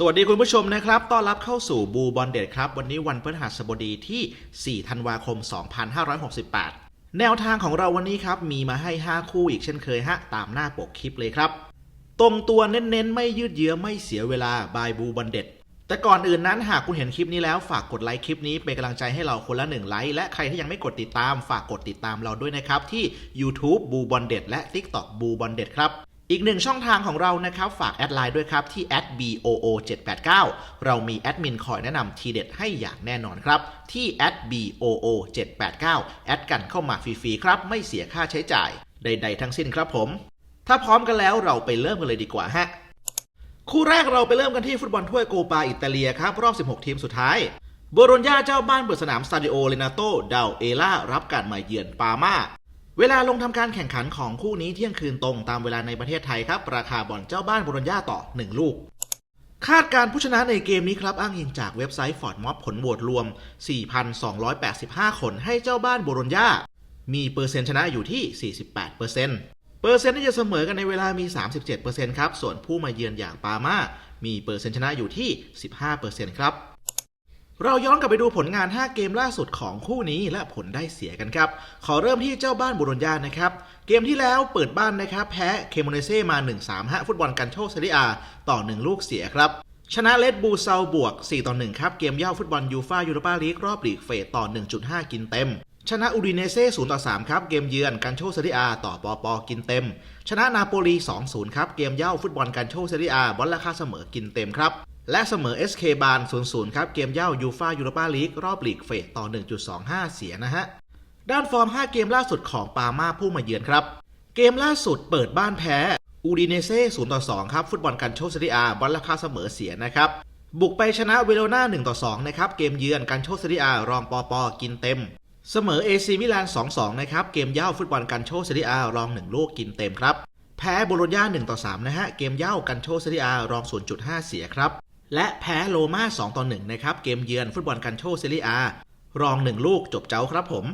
สวัสดีคุณผู้ชมนะครับ ต้อนรับเข้าสู่บูบอลเด็ดครับ วันนี้วันพฤหัสบดีที่ 4 ธันวาคม 2568 แนวทางของเราวันนี้ครับ มีมาให้ 5 คู่อีกเช่นเคยฮะ ตามหน้าปกคลิปเลยครับ ตรงตัวเน้นๆ ไม่ยืดเยื้อไม่เสียเวลาบายบูบอลเด็ด แต่ก่อนอื่นนั้นหากคุณเห็นคลิปนี้แล้วฝากกดไลค์คลิปนี้เป็นกำลังใจให้เราคนละหนึ่งไลค์และใครที่ยังไม่กดติดตาม ฝากกดติดตามเราด้วยนะครับที่ YouTube บูบอลเด็ดและ TikTok บูบอลเด็ดครับ อีกหนึ่งช่องทางของเรานะครับ ฝากแอดไลน์ด้วยครับ ที่ @boo 789 เรามีแอดมินคอยแนะนำทีเด็ดให้อย่างแน่นอนครับ ที่ @boo 789 แอดกันเข้ามาฟรีๆครับ ไม่เสียค่าใช้จ่ายใด ๆ ทั้งสิ้นครับผม ถ้าพร้อมกันแล้วเราไปเริ่มกันเลยดีกว่าฮะคู่แรกเราไปเริ่มกันที่ฟุตบอลถ้วยโกปาอิตาเลียครับ รอบ 16 ทีมสุดท้ายโบโรญญาเจ้าบ้านเปิดสนามสตาดิโอเลนาโตเดาเอล่ารับการมาเยือนปามา เวลาลงทำการแข่งขันของคู่นี้เที่ยงคืนตรงตามเวลาในประเทศไทยครับราคาบอลเจ้าบ้านบรญญาต่อ 1 ลูก คาดการผู้ชนะในเกมนี้ครับอ้างอิงจากเว็บไซต์ฟอร์ดม็อบผลโหวตรวม 4,285 คนให้เจ้าบ้านบรญญามีเปอร์เซ็นต์ชนะอยู่ที่ 48%เปอร์เซ็นต์เปอร์เซ็นต์ที่จะเสมอกันในเวลามี 37%ครับส่วนผู้มาเยือนอย่างปามามีเปอร์เซ็นต์ชนะอยู่ที่ 15%ครับ เราย้อนกลับไปดูผลงาน 5 เกมล่าสุดของคู่นี้และผลได้เสียกันครับ ขอเริ่มที่เจ้าบ้านบุรญญานะครับ เกมที่แล้วเปิดบ้านนะครับ แพ้เคมเนเซ่มา 1-3ฮะฟุตบอลกันโชคเซเรียอาต่อ 1 ลูกเสียครับ ชนะเลดบูเซาบวก 4 ต่อ 1 ครับ เกมเย่าฟุตบอลยูฟายูโรปาลีกรอบลีกเฟสต่อ 1.5 กินเต็ม ชนะอูดิเนเซ่0ต่อ3ครับ เกมเยือนกันโชเซเรียอาต่อปอปอกินเต็ม ชนะนาโปลี2-0ครับ เกมเย่าฟุตบอลกันโชเซเรียอาบอลราคาเสมอกินเต็มครับ และเสมอ SK บาน0-0 ครับ เกมเย่ายูฟายูโรปาลีกรอบลีกเฟสต่อ 1.25 เสียนะฮะ ด้านฟอร์ม 5 เกมล่าสุดของปามาผู้มาเยือนครับ เกมล่าสุดเปิดบ้านแพ้ อูดิเนเซ่0ต่อ2ครับ ฟุตบอลกันโชเซรียอาบอลราคาเสมอเสียนะครับ บุกไปชนะเวโรนา1ต่อ2นะครับ เกมเยือนกันโชเซรียอารองปอปอกินเต็ม เสมอเอซีมิลาน 2-2 นะครับ เกมเย่าฟุตบอลกันโชเซรียอารอง1ลูกกินเต็มครับแพ้โบโลญญา1ต่อ3นะฮะ เกมเย่ากันโชเซรียอารอง 0.5 เสียครับ และแพ้โรม่า2ต่อ1นะครับ เกมเยือนฟุตบอลกันโชเซรีอารอง 1 ลูกจบเจ้าครับผม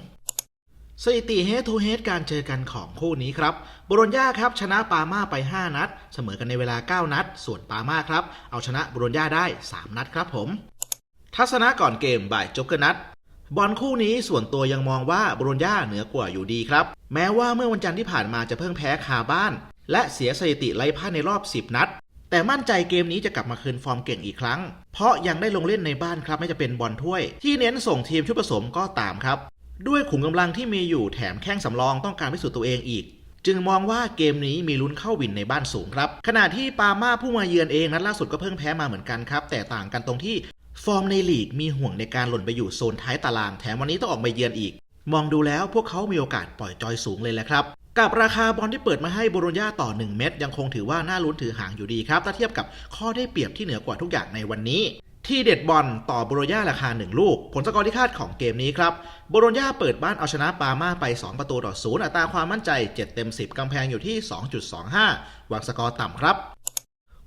สถิติเฮดทูเฮดการเจอกันของคู่นี้ครับบโรญญาครับชนะปาม่าไป 5 นัด เสมอกันในเวลา 9 นัด ส่วนปาม่าครับ เอาชนะบโรญญาได้ 3 นัดครับผม ทัศนะก่อนเกมบ่ายจบกันนัดบอลคู่นี้ส่วนตัวยังมองว่าบโรญญาเหนือกว่าอยู่ดีครับ แม้ว่าเมื่อวันจันทร์ที่ผ่านมาจะเพิ่งแพ้คาบ้าน และเสียสถิติไร้พ่าในรอบ 10 นัด แต่มั่นใจเกมนี้จะกลับมาคืนฟอร์มเก่งอีกครั้ง เพราะยังได้ลงเล่นในบ้านครับไม่จะเป็นบอลถ้วย ที่เน้นส่งทีมชุดผสมก็ตามครับ ด้วยขุมกำลังที่มีอยู่แถมแข้งสำรองต้องการพิสูจน์ตัวเองอีก จึงมองว่าเกมนี้มีลุ้นเข้าวินในบ้านสูงครับ ขณะที่ปาม่าผู้มาเยือนเองนัดล่าสุดก็เพิ่งแพ้มาเหมือนกันครับ แต่ต่างกันตรงที่ฟอร์มในลีกมีห่วงในการหล่นไปอยู่โซนท้ายตาราง แถมวันนี้ต้องออกมาเยือนอีก มองดูแล้วพวกเขามีโอกาสปล่อยจอยสูงเลยแหละครับ กับราคาบอลที่เปิดมาให้โบโรญญาต่อ 1 เม็ดยังคงถือว่าน่าลุ้นถือหางอยู่ดีครับ ถ้าเทียบกับข้อได้เปรียบที่เหนือกว่าทุกอย่างในวันนี้ ที่เด็ดบอลต่อโบโรญญาราคา 1 ลูก ผลสกอร์ที่คาดของเกมนี้ครับโบโรญญาเปิดบ้านเอาชนะปามาไป 2 ประตูต่อศูนย์อัตราความมั่นใจ 7 เต็ม 10 กำแพงอยู่ที่ 2.25วางสกอร์ต่ำครับ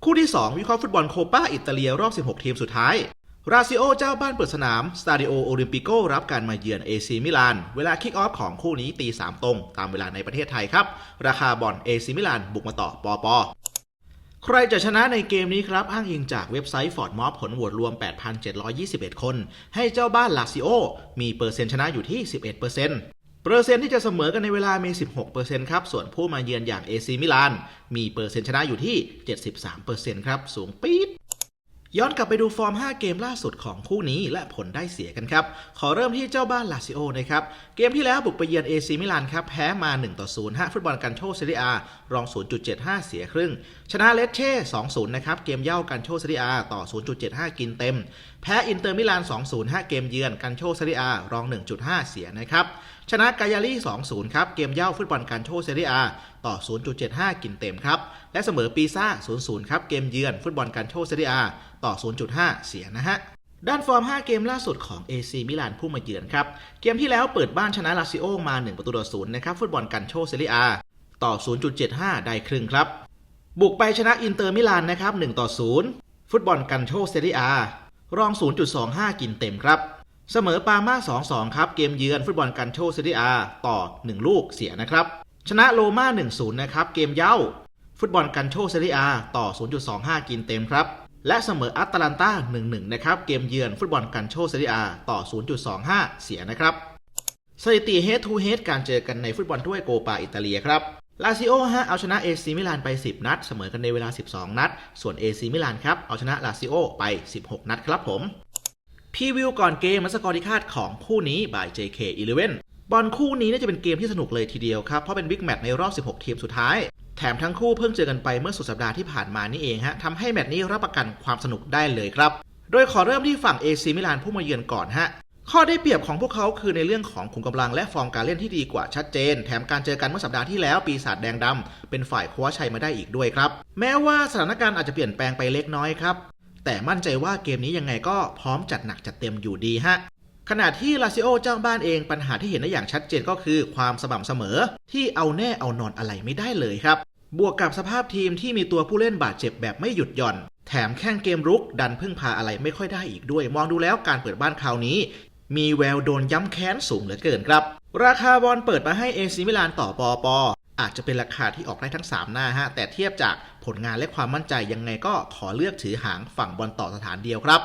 คู่ที่ 2 วิเคราะห์ฟุตบอลโคปาอิตาเลียรอบ 16 ทีมสุดท้าย ราซิโอเจ้าบ้านเปิดสนามสตาดิโอโอลิมปิโกรับการมาเยือนเอซีมิลาน เวลาคิกออฟของคู่นี้ตี3ตรง ตามเวลาในประเทศไทยครับ ราคาบอลเอซีมิลานบุกมาต่อปอปอใครจะชนะในเกมนี้ครับ อ้างอิงจากเว็บไซต์ฟอร์ดมอผลโหวตรวม 8,721 คน ให้เจ้าบ้านลาซิโอมีเปอร์เซ็นต์ชนะอยู่ที่ 11%เปอร์เซ็นต์เปอร์เซ็นต์ที่จะเสมอกันในเวลามี 16%ครับ ส่วนผู้มาเยือนอย่างเอซีมิลานมีเปอร์เซ็นต์ชนะอยู่ที่ 73%ครับ สูงปี๊ด ย้อนกลับไปดูฟอร์ม 5 เกมล่าสุดของคู่นี้และผลได้เสียกันครับ ขอเริ่มที่เจ้าบ้านลาซิโอนะครับ เกมที่แล้วบุกไปเยือนเอซีมิลานครับ แพ้มา 1 ต่อ0ฮะฟุตบอลกันโชเซเรียรอง 0.75 เสียครึ่ง ชนะเลสเช่ 2-0 นะครับ เกมเย่ากันโชเซเรียต่อ 0.75 กินเต็ม แพ้อินเตอร์มิลาน 2-0ฮะเกมเยือนกันโชเซเรียรอง 1.5 เสียนะครับ ชนะกายารี่ 2-0 ครับ เกมเย่าฟุตบอลกันโชเซเรียต่อ 0.75 กินเต็มครับ และเสมอปีซ่า 0-0 ครับ เกมเยือนฟุตบอลกันโชเซเรียต่อ 0.5 เสียนะฮะด้านฟอร์ม 5 เกมล่าสุดของ AC มิลานผู้มาเยือนครับ เกมที่แล้วเปิดบ้านชนะลาซิโอมา 1 ประตูต่อ0นะครับ ฟุตบอลกันโชเซเรียต่อ 0.75 ได้ครึ่งครับ บุกไปชนะอินเตอร์มิลานนะครับ1ต่อ0ฟุตบอลกันโชเซเรียรอง 0.25 กินเต็มครับ เสมอปามา2-2 ครับ เกมเยือนฟุตบอลกันโชเซเรียต่อ 1 ลูกเสียนะครับ ชนะโรม่า1-0 นะครับ เกมเย้า ฟุตบอลกันโชเซเรียต่อ 0.25 กินเต็มครับ และเสมออัตแลนตา1-1 นะครับ เกมเยือนฟุตบอลกันโชเซเรียต่อ 0.25 เสียนะครับ สถิติ head to head การเจอกันในฟุตบอลถ้วยโกปาอิตาเลียครับ ลาซิโอฮะเอาชนะเอซีมิลานไป 10 นัด เสมอกันในเวลา 12 นัด ส่วนเอซีมิลานครับเอาชนะลาซิโอไป 16 นัดครับผมพรีวิวก่อนเกมและสกอร์ที่คาดของคู่นี้ by JK11 บอลคู่นี้น่าจะเป็นเกมที่สนุกเลยทีเดียวครับ เพราะเป็นบิ๊กแมตช์ในรอบ 16 ทีมสุดท้าย แถมทั้งคู่เพิ่งเจอกันไปเมื่อสุดสัปดาห์ที่ผ่านมานี่เองฮะทำให้แมตช์นี้รับประกันความสนุกได้เลยครับ โดยขอเริ่มที่ฝั่ง AC มิลานผู้มาเยือนก่อนฮะ ข้อได้เปรียบของพวกเขาคือในเรื่องของขุมกำลังและฟอร์มการเล่นที่ดีกว่าชัดเจน แถมการเจอกันเมื่อสัปดาห์ที่แล้วปีศาจแดงดำเป็นฝ่ายคว้าชัยมาได้อีกด้วยครับ แม้ว่าสถานการณ์อาจจะเปลี่ยนแปลงไปเล็กน้อยครับ แต่มั่นใจว่าเกมนี้ยังไงก็พร้อมจัดหนักจัดเต็มอยู่ดีฮะขณะที่ลาซิโอเจ้าบ้านเองปัญหาที่เห็นได้อย่างชัดเจนก็คือความสม่ำเสมอ ที่เอาแน่เอานอนอะไรไม่ได้เลยครับ บวกกับสภาพทีมที่มีตัวผู้เล่นบาดเจ็บแบบไม่หยุดหย่อน แถมแข้งเกมรุกดันพึ่งพาอะไรไม่ค่อยได้อีกด้วย มองดูแล้วการเปิดบ้านคราวนี้ มีแววโดนย้ำแค้นสูงเหลือเกินครับ ราคาบอลเปิดมาให้เอซิมิลานต่อปอปออาจจะเป็นราคาที่ออกได้ทั้ง 3 หน้าฮะ แต่เทียบจากผลงานและความมั่นใจยังไงก็ขอเลือกถือหางฝั่งบอลต่อสถานเดียวครับ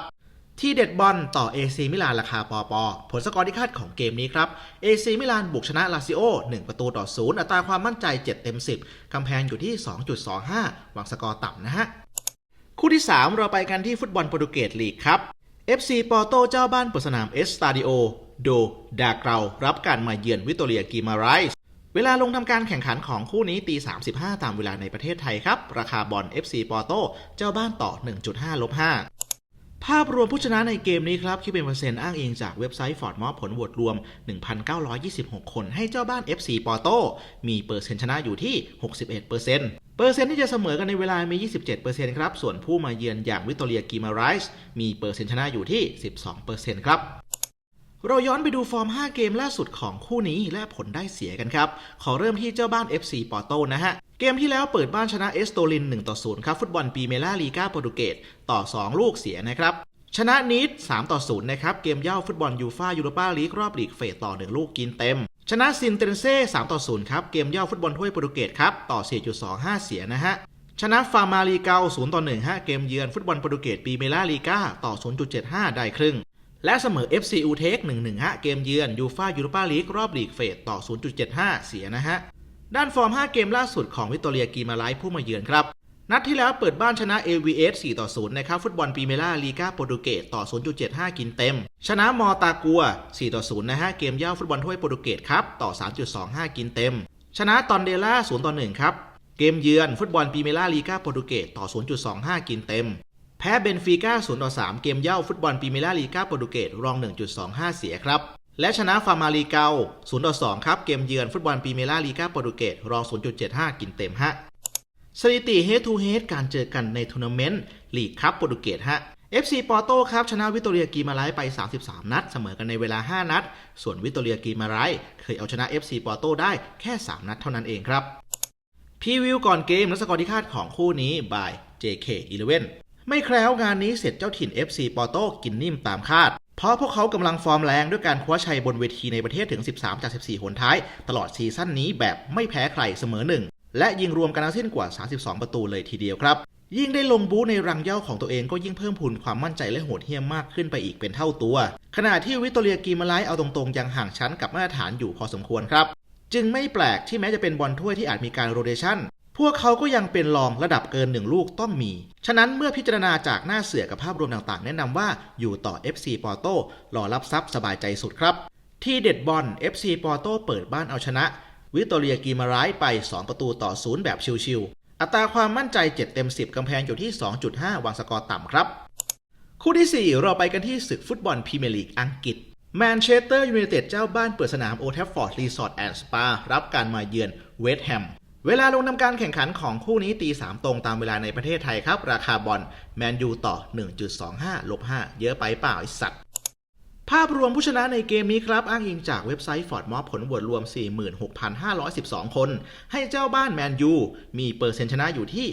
ที่เด็ดบอลต่อ AC มิลานราคาปอปอผลสกอร์ที่คาดของเกมนี้ครับ AC มิลานบุกชนะลาซิโอ 1 ประตูต่อ0อัตราความมั่นใจ 7 เต็ม 10กำแพงอยู่ที่ 2.25วางสกอร์ต่ำนะฮะคู่ที่ 3 เราไปกันที่ฟุตบอลโปรตุเกสลีกครับ FC ปอร์โตเจ้าบ้านเปิดสนามเอสตาดิโอโดดาเกรารับการมาเยือนวิตโตเรียกีมาไรส์เวลาลงทำการแข่งขันของคู่นี้ตี 35 ตามเวลาในประเทศไทยครับ ราคาบอล FC ปอร์โตเจ้าบ้านต่อ 1.5ลบ5ภาพรวมผู้ชนะในเกมนี้ครับคิดเป็นเปอร์เซ็นต์อ้างอิงจากเว็บไซต์ฟอร์ดมอบผลโหวตรวม 1,926 คนให้เจ้าบ้าน FC ปอร์โตมีเปอร์เซ็นต์ชนะอยู่ที่ 61%เปอร์เซ็นต์ ปอร์เซ็นต์ที่จะเสมอกันในเวลามี 27%ครับ ส่วนผู้มาเยือนอย่างวิตโตเรียกีมาไรส์มีเปอร์เซ็นต์ชนะอยู่ที่ 12%ครับ เราย้อนไปดูฟอร์ม 5 เกมล่าสุดของคู่นี้และผลได้เสียกันครับ ขอเริ่มที่เจ้าบ้าน FC ปอร์โตนะฮะ เกมที่แล้วเปิดบ้านชนะเอสโตลิน 1 ต่อ 0 ครับ ฟุตบอลปีเมล่าลีกาโปรตุเกสต่อ 2 ลูกเสียนะครับชนะนิด3ต่อ0นะครับ เกมเย่าฟุตบอลยูฟายูโรปาลีกรอบลีกเฟสต่อ 1 ลูกกินเต็ม ชนะซินเตนเซ่3ต่อ0ครับ เกมเย่าฟุตบอลถ้วยโปรตุเกสครับ ต่อ 4.25 เสียนะฮะ ชนะฟาร์มาลีเกา0ต่อ1ฮะ เกมเยือนฟุตบอลโปรตุเกสปีเมล่าลีกาต่อ 0.75 ได้ครึ่ง และเสมอ FC อูเทค1-1ฮะ เกมเยือนยูฟายูโรปาลีกรอบลีกเฟสต่อ 0.75 เสียนะฮะ ด้านฟอร์ม 5 เกมล่าสุดของวิตโตเรียกีมาไลผู้มาเยือนครับ นัดที่แล้วเปิดบ้านชนะ AVS 4 ต่อ 0 นะครับ ฟุตบอลปีเมล่าลีกาโปรตุเกสต่อ 0.75 กินเต็ม ชนะมอตากัว 4 ต่อ 0 นะฮะ เกมเย่าฟุตบอลถ้วยโปรตุเกสครับ ต่อ 3.25 กินเต็ม ชนะตอนเดล่า 0 ต่อ 1 ครับ เกมเยือนฟุตบอลปีเมล่าลีกาโปรตุเกสต่อ 0.25 กินเต็ม แพ้เบนฟิก้า 0 ต่อ 3 เกมเย่าฟุตบอลปีเมล่าลีกาโปรตุเกสรอง 1.25 เสียครับ และชนะฟาร์มาลีเกา 0 ต่อ 2 ครับ เกมเยือนฟุตบอลปีเมล่าลีกาโปรตุเกสรอง 0.75 กินเต็มฮะ สถิติ head to head การเจอกันในทัวร์นาเมนต์ลีกคัพโปรตุเกสฮะ FC ปอร์โตครับชนะวิตโตเรียกีมาไรไป 33 นัด เสมอกันในเวลา 5 นัด ส่วนวิตโตเรียกีมาไรเคยเอาชนะ FC ปอร์โตได้แค่ 3 นัดเท่านั้นเองครับพีวิวก่อนเกมและสกอร์ที่คาดของคู่นี้ by JK11 ไม่แคล้วงานนี้เสร็จเจ้าถิ่น FC ปอร์โตกินนิ่มตามคาด เพราะพวกเขากำลังฟอร์มแรงด้วยการคว้าชัยบนเวทีในประเทศถึง 13 จาก 14 หนท้าย ตลอดซีซั่นนี้แบบไม่แพ้ใครเสมอหนึ่ง และยิงรวมกันทั้งสิ้นกว่า 32 ประตูเลยทีเดียวครับ ยิ่งได้ลงบู๊ในรังเย้าของตัวเองก็ยิ่งเพิ่มพูนความมั่นใจและโหดเหี้ยมมากขึ้นไปอีกเป็นเท่าตัว ขณะที่วิตโตเรียกีมาไลเอาตรงๆ ยังห่างชั้นกับมาตรฐานอยู่พอสมควรครับ จึงไม่แปลกที่แม้จะเป็นบอลถ้วยที่อาจมีการโรเตชันพวกเขาก็ยังเป็นรองระดับเกินหนึ่งลูกต้องมี ฉะนั้นเมื่อพิจารณาจากหน้าเสือกับภาพรวมต่างๆ แนะนำว่าอยู่ต่อ FC ปอร์โตรอรับทรัพย์สบายใจสุดครับ ที่เด็ดบอล FC ปอร์โตเปิดบ้านเอาชนะ วิตโตเรียกีมาไรไป 2 ประตูต่อ0แบบชิวๆ อัตราความมั่นใจ 7 เต็ม 10 กำแพงอยู่ที่ 2.5 วางสกอร์ต่ำครับ คู่ที่ 4 เราไปกันที่ศึกฟุตบอลพรีเมียร์ลีกอังกฤษแมนเชสเตอร์ยูไนเต็ดเจ้าบ้านเปิดสนามโอ t ทฟฟอร์ดรีสอร์ทแอนด์สปารับการมาเยือนเวสต์แฮมเวลาลงทำการแข่งขันของคู่นี้ตี 3 ตรงตามเวลาในประเทศไทยครับ ราคาบอลแมนยูต่อ 1.25 ลบ 5 เยอะไปเปล่าไอสัตว์ ภาพรวมผู้ชนะในเกมนี้ครับอ้างอิงจากเว็บไซต์ฟอร์ดมอผลโหวตรวม 46,512 คน ให้เจ้าบ้านแมนยูมีเปอร์เซ็นต์ชนะอยู่ที่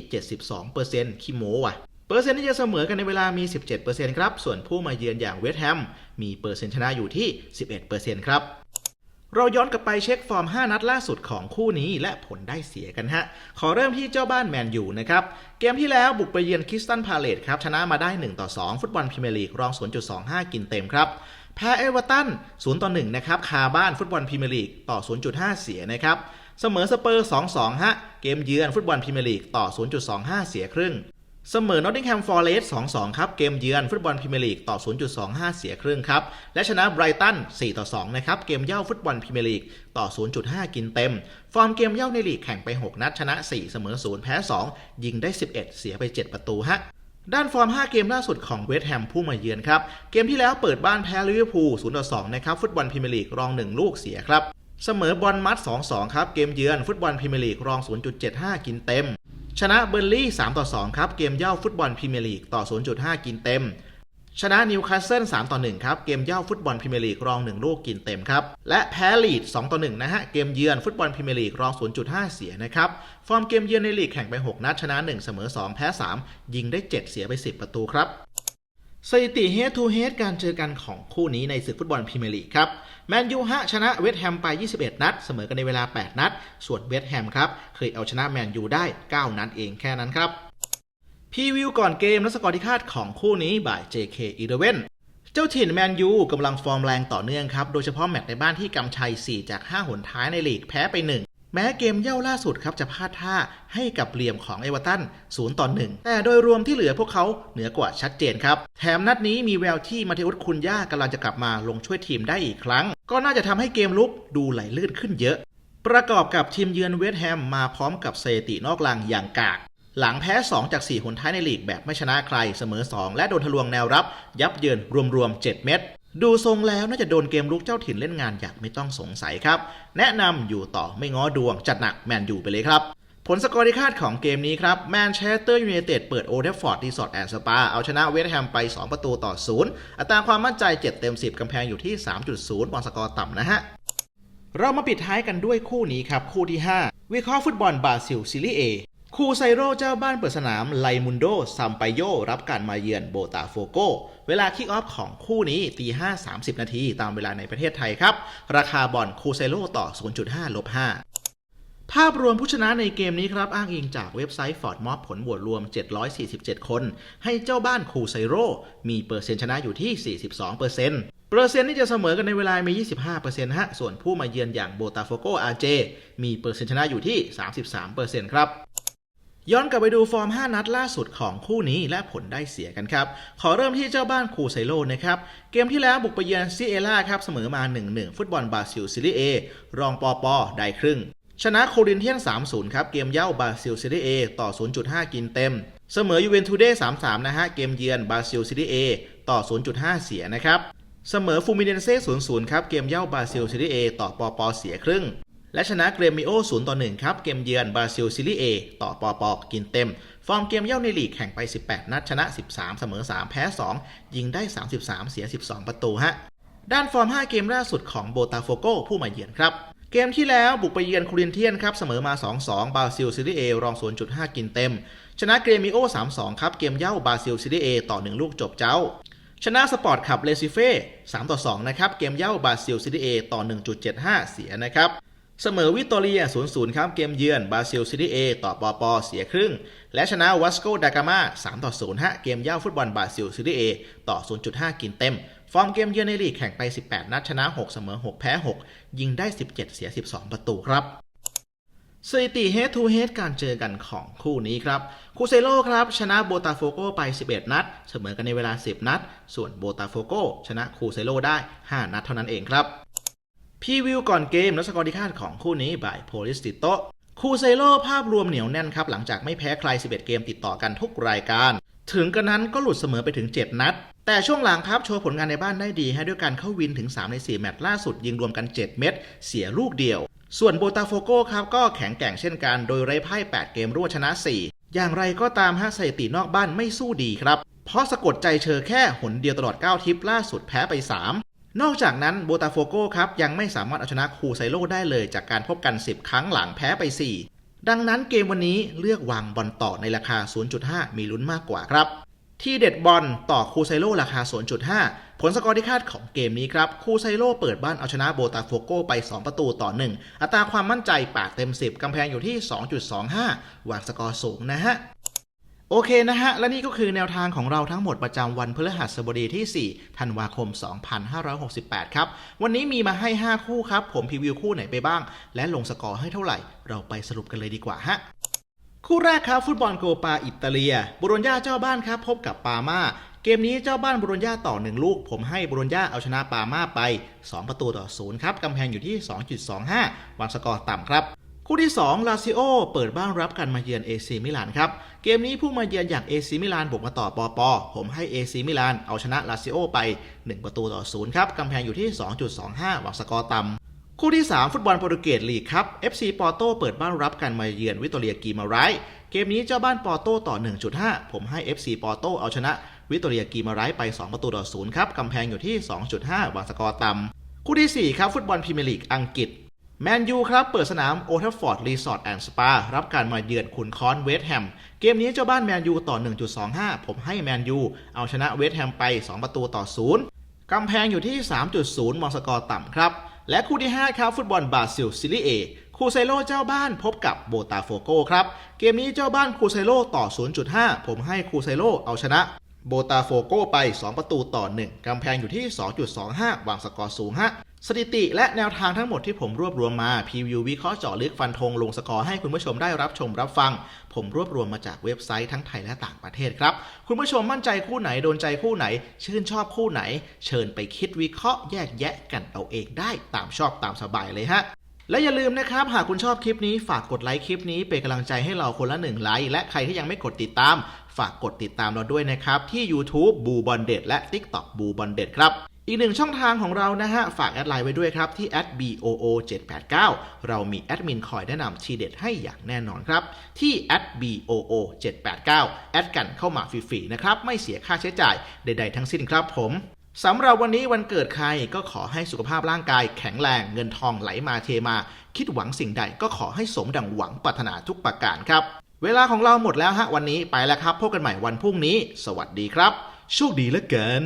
72%คิโมว่ะ เปอร์เซ็นต์ที่จะเสมอกันในเวลามี 17%ครับ ส่วนผู้มาเยือนอย่างเวสต์แฮมมีเปอร์เซ็นต์ชนะอยู่ที่ 11%ครับเราย้อนกลับไปเช็คฟอร์ม 5 นัดล่าสุดของคู่นี้และผลได้เสียกันฮะ ขอเริ่มที่เจ้าบ้านแมนยูนะครับ เกมที่แล้วบุกไปเยือนคริสตันพาเลตครับ ชนะมาได้ 1 ต่อ 2 ฟุตบอลพรีเมียร์ลีกรอง 0.25 กินเต็มครับ แพ้เอเวอร์ตัน0ต่อ1นะครับคาบ้านฟุตบอลพรีเมียร์ลีกต่อ 0.5 เสียนะครับเสมอสเปอร์ 2-2 ฮะ เกมเยือนฟุตบอลพรีเมียร์ลีกต่อ 0.25 เสียครึ่ง เสมอนอตติงแฮมฟอร์เรสต์2-2 ครับ เกมเยือนฟุตบอลพรีเมียร์ลีกต่อ 0.25 เสียครึ่งครับ และชนะไบรตัน 4-2 นะครับ เกมเย่าฟุตบอลพรีเมียร์ลีกต่อ 0.5 กินเต็ม ฟอร์มเกมเย่าในลีกแข่งไป 6 นัดชนะ 4 เสมอ 0 แพ้ 2 ยิงได้ 11 เสียไป 7 ประตูฮะ ด้านฟอร์ม 5 เกมล่าสุดของเวสต์แฮมผู้มาเยือนครับ เกมที่แล้วเปิดบ้านแพ้ลิเวอร์พูล0-2นะครับฟุตบอลพรีเมียร์ลีกรอง 1 ลูกเสียครับ เสมอบอลมัด 2-2 ครับ เกมเยือนฟุตบอลพรีเมียร์ลีกรอง 0.75 กินเต็ม ชนะเบอร์ลี่3ต่อ2ครับ เกมเย่าฟุตบอลพรีเมียร์ลีกต่อ 0.5 กินเต็ม ชนะนิวคาสเซิล3ต่อ1ครับ เกมเย่าฟุตบอลพรีเมียร์ลีกรอง 1 ลูกกินเต็มครับ และแพ้ลีด2ต่อ1นะฮะ เกมเยือนฟุตบอลพรีเมียร์ลีกรอง 0.5 เสียนะครับ ฟอร์มเกมเยือนในลีกแข่งไป 6 นัดชนะ 1 เสมอ 2 แพ้ 3 ยิงได้ 7 เสียไป 10 ประตูครับสถิติ head to head การเจอกันของคู่นี้ในศึกฟุตบอลพรีเมียร์ลีกครับ แมนยูฮะชนะเวสต์แฮมไป 21 นัด เสมอกันในเวลา 8 นัด ส่วนเวสต์แฮมครับเคยเอาชนะแมนยูได้ 9 นัดเองแค่นั้นครับ พรีวิวก่อนเกมและสกอร์ที่คาดของคู่นี้บ่าย JK11 เจ้าถิ่นแมนยูกำลังฟอร์มแรงต่อเนื่องครับ โดยเฉพาะแมตช์ในบ้านที่กำชัย 4 จาก 5 หนท้ายในลีกแพ้ไป 1 แม้เกมเย่าล่าสุดครับจะพลาดท่าให้กับเหลี่ยมของเอเวอร์ตัน 0 ต่อ 1 แต่โดยรวมที่เหลือพวกเขาเหนือกว่าชัดเจนครับ แถมนัดนี้มีแววที่มาเทอุสคุนย่ากำลังจะกลับมาลงช่วยทีมได้อีกครั้ง ก็น่าจะทำให้เกมลุกดูไหลลื่นขึ้นเยอะ ประกอบกับทีมเยือนเวสต์แฮมมาพร้อมกับสถิตินอกลังอย่างกาก หลังแพ้ 2 จาก 4 หนท้ายในลีกแบบไม่ชนะใครเสมอ 2 และโดนทะลวงแนวรับ ยับเยินรวมๆ 7 เม็ดดูทรงแล้วน่าจะโดนเกมลุกเจ้าถิ่นเล่นงานอย่างไม่ต้องสงสัยครับ แนะนำอยู่ต่อไม่ง้อดวงจัดหนักแมนยูไปเลยครับผลสกอร์ที่คาดของเกมนี้ครับแมนเชสเตอร์ยูไนเต็ดเปิดโอเทฟฟอร์ดรีสอร์ทแอนด์สปาเอาชนะเวสต์แฮมไป 2 ประตูต่อ 0 อัตราความมั่นใจ 7 เต็ม 10 กำแพงอยู่ที่ 3.0 บอลสกอร์ต่ำนะฮะ เรามาปิดท้ายกันด้วยคู่นี้ครับ คู่ที่ 5 วิเคราะห์ฟุตบอลบราซิลซีรีเอ คูไซโรเจ้าบ้านเปิดสนามไลมุนโดซัมไปโยรับการมาเยือนโบตาโฟโก เวลาคิกออฟของคู่นี้ตี5 30นาทีตามเวลาในประเทศไทยครับ ราคาบอลคูไซโรต่อ 0.5ลบ5ภาพรวมผู้ชนะในเกมนี้ครับ อ้างอิงจากเว็บไซต์ ฟอร์ดมอบผลโหวตรวม 747 คน ให้เจ้าบ้านคูไซโร มีเปอร์เซ็นต์ชนะอยู่ที่ 42%เปอร์เซ็นต์เปอร์เซ็นต์ที่จะเสมอกันในเวลามี 25%ฮะ ส่วนผู้มาเยือนอย่างโบตาโฟโกอาเจ มีเปอร์เซ็นต์ชนะอยู่ที่ 33%ครับ ย้อนกลับไปดูฟอร์ม 5 นัดล่าสุดของคู่นี้และผลได้เสียกันครับ ขอเริ่มที่เจ้าบ้านคูไซโลนะครับ เกมที่แล้วบุกไปเยือนซีเอล่าครับเสมอมา 1-1 ฟุตบอลบราซิลซีรีเอรองปอปอได้ครึ่ง ชนะโครินเทียน 3-0 ครับ เกมเย่าบราซิลซีรีเอต่อ 0.5 กินเต็ม เสมอยูเวนทูเดส3-3 นะฮะ เกมเยือนบราซิลซีรีเอต่อ 0.5 เสียนะครับ เสมอฟูมิเนเซ่ 0-0 ครับ เกมเย่าบราซิลซีรีเอต่อปอปอเสียครึ่ง และชนะเกรมิโอ0ต่อ1ครับ เกมเยือนบราซิลซีรีเอต่อปอปอกินเต็ม ฟอร์มเกมเย่าในลีกแข่งไป 18 นัดชนะ 13 เสมอ 3 แพ้ 2 ยิงได้ 33 เสีย 12 ประตูฮะ ด้านฟอร์ม 5 เกมล่าสุดของโบตาโฟโกผู้มาเยือนครับ เกมที่แล้วบุกไปเยือนคูรินเทียนครับ เสมอมา 2-2 บราซิลซีรีเอรอง 0.5 กินเต็ม ชนะเกรมิโอ3-2 ครับ เกมเย่าบราซิลซีรีเอต่อ 1 ลูกจบเจ้าชนะสปอร์ตขับเลซิเฟ่3ต่อ2นะครับ เกมเย่าบราซิลซีรีเอต่อ 1.75 เสียนะครับ เสมอวิตตอเรีย 0-0 ครับเกมเยือนบราซิลซีรีเอต่อปอปอเสียครึ่ง และชนะวัสโกดากามา3ต่อ0ฮะเกมเย่าฟุตบอลบราซิลซีรีเอต่อ 0.5 กินเต็ม ฟอร์มเกมเยือนในลีกแข่งไป 18 นัดชนะ 6 เสมอ 6 แพ้ 6 ยิงได้ 17 เสีย 12 ประตูครับสถิติ head to head การเจอกันของคู่นี้ครับคูเซโลครับ ชนะโบตาโฟโกไป 11 นัด เสมอกันในเวลา 10 นัด ส่วนโบตาโฟโกชนะคูเซโลได้ 5 นัดเท่านั้นเองครับ พีวิวก่อนเกมและสกอร์ที่คาดของคู่นี้บ่ายโพลิสติโตคูเซโลภาพรวมเหนียวแน่นครับ หลังจากไม่แพ้ใคร 11 เกมติดต่อกันทุกรายการ ถึงกระนั้นก็หลุดเสมอไปถึง 7 นัด แต่ช่วงหลังครับโชว์ผลงานในบ้านได้ดี ให้ด้วยการเข้าวินถึง 3 ใน 4 แมตช์ล่าสุดยิงรวมกัน 7 เม็ดเสียลูกเดียว ส่วนโบตาโฟโกครับก็แข็งแกร่งเช่นกันโดยไร้ไพ่8เกมรวดชนะ 4 อย่างไรก็ตามฮะสถิตินอกบ้านไม่สู้ดีครับเพราะสะกดใจเชอแค่หนเดียวตลอด 9 ทิปล่าสุดแพ้ไป 3 นอกจากนั้นโบตาโฟโกครับยังไม่สามารถเอาชนะคูไซโลได้เลยจากการพบกัน 10 ครั้งหลังแพ้ไป 4 ดังนั้นเกมวันนี้เลือกวางบอลต่อในราคา 0.5 มีลุ้นมากกว่าครับ ที่เด็ดบอลต่อคูไซโลราคา 0.5 ผลสกอร์ที่คาดของเกมนี้ครับคูไซโลเปิดบ้านเอาชนะโบตาโฟโกไป 2 ประตูต่อ 1 อัตราความมั่นใจ8เต็ม 10 กำแพงอยู่ที่ 2.25 วางสกอร์สูงนะฮะ โอเคนะฮะ และนี่ก็คือแนวทางของเราทั้งหมดประจำวันพฤหัสบดีที่ 4 ธันวาคม 2568 ครับ วันนี้มีมาให้ 5 คู่ครับ ผมพรีวิวคู่ไหนไปบ้าง และลงสกอร์ให้เท่าไหร่ เราไปสรุปกันเลยดีกว่าฮะคู่แรกครับฟุตบอลโกปาอิตาเลียบุรญญาเจ้าบ้านครับพบกับปามาเกมนี้เจ้าบ้านบุรญญาต่อ 1 ลูก ผมให้บุรญญาเอาชนะปามาไป 2 ประตูต่อ 0 ครับกำแพงอยู่ที่ 2.25วางสกอร์ต่ำครับ คู่ที่2ลาซิโอเปิดบ้านรับกันมาเยือนเอซีมิลานครับ เกมนี้ผู้มาเยือนอย่างเอซีมิลานบุกมาต่อปอปอผมให้เอซีมิลานเอาชนะลาซิโอไป 1 ประตูต่อ0ครับกำแพงอยู่ที่ 2.25วางสกอร์ต่ำคู่ที่ 3 ฟุตบอลโปรตุเกสลีกครับ FC ปอร์โตเปิดบ้านรับกันมาเยือนวิตอเรียกีมาไรส์เกมนี้เจ้าบ้านปอร์โตต่อ 1.5 ผมให้ FC ปอร์โตเอาชนะวิตอเรียกีมาไรส์ไป 2 ประตูต่อ0ครับกำแพงอยู่ที่ 2.5วางสกอร์ต่ำคู่ที่ 4 ครับ ฟุตบอลพรีเมียร์ลีกอังกฤษ แมนยูครับ เปิดสนามโอเทฟฟอร์ดรีสอร์ทแอนด์สปารับการมาเยือนขุนคอนเวสต์แฮม เกมนี้เจ้าบ้านแมนยูต่อ 1.25 ผมให้แมนยู เอาชนะเวสต์แฮมไป 2 ประตูต่อ 0 กำแพงอยู่ที่ 3.0 มองสกอร์ต่ำครับ และคู่ที่ 5 ครับฟุตบอลบราซิลซิลิเอคูเซโลเจ้าบ้านพบกับโบตาโฟโกครับ เกมนี้เจ้าบ้านคูเซโลต่อ 0.5 ผมให้คูเซโลเอาชนะโบตาโฟโกไป 2 ประตูต่อ 1 กำแพงอยู่ที่ 2.25 วางสกอร์สูงฮะ สถิติและแนวทางทั้งหมดที่ผมรวบรวมมาพรีวิววิเคราะห์เจาะลึกฟันธงลงสกอร์ให้คุณผู้ชมได้รับชมรับฟัง ผมรวบรวมมาจากเว็บไซต์ทั้งไทยและต่างประเทศครับ คุณผู้ชมมั่นใจคู่ไหนโดนใจคู่ไหน ชื่นชอบคู่ไหน เชิญไปคิดวิเคราะห์แยกแยะกันเอาเองได้ตามชอบตามสบายเลยฮะและอย่าลืมนะครับ หากคุณชอบคลิปนี้ฝากกดไลค์คลิปนี้เป็นกำลังใจให้เราคนละหนึ่งไลค์และใครที่ยังไม่กดติดตาม ฝากกดติดตามเราด้วยนะครับ ที่ YouTube บูบอลเด็ดและ TikTok บูบอลเด็ดครับ อีกหนึ่งช่องทางของเรานะฮะ ฝากแอดไลน์ไว้ด้วยครับ ที่ @boo789 เรามีแอดมินคอยแนะนำทีเด็ดให้อย่างแน่นอนครับ ที่ @boo789 แอดกันเข้ามาฟรีๆนะครับ ไม่เสียค่าใช้จ่ายใดๆทั้งสิ้นครับผมสำหรับวันนี้วันเกิดใครก็ขอให้สุขภาพร่างกายแข็งแรงเงินทองไหลมาเทมา คิดหวังสิ่งใดก็ขอให้สมดังหวังปรารถนาทุกประการครับ เวลาของเราหมดแล้วฮะวันนี้ไปแล้วครับพบกันใหม่วันพรุ่งนี้ สวัสดีครับโชคดีเหลือเกิน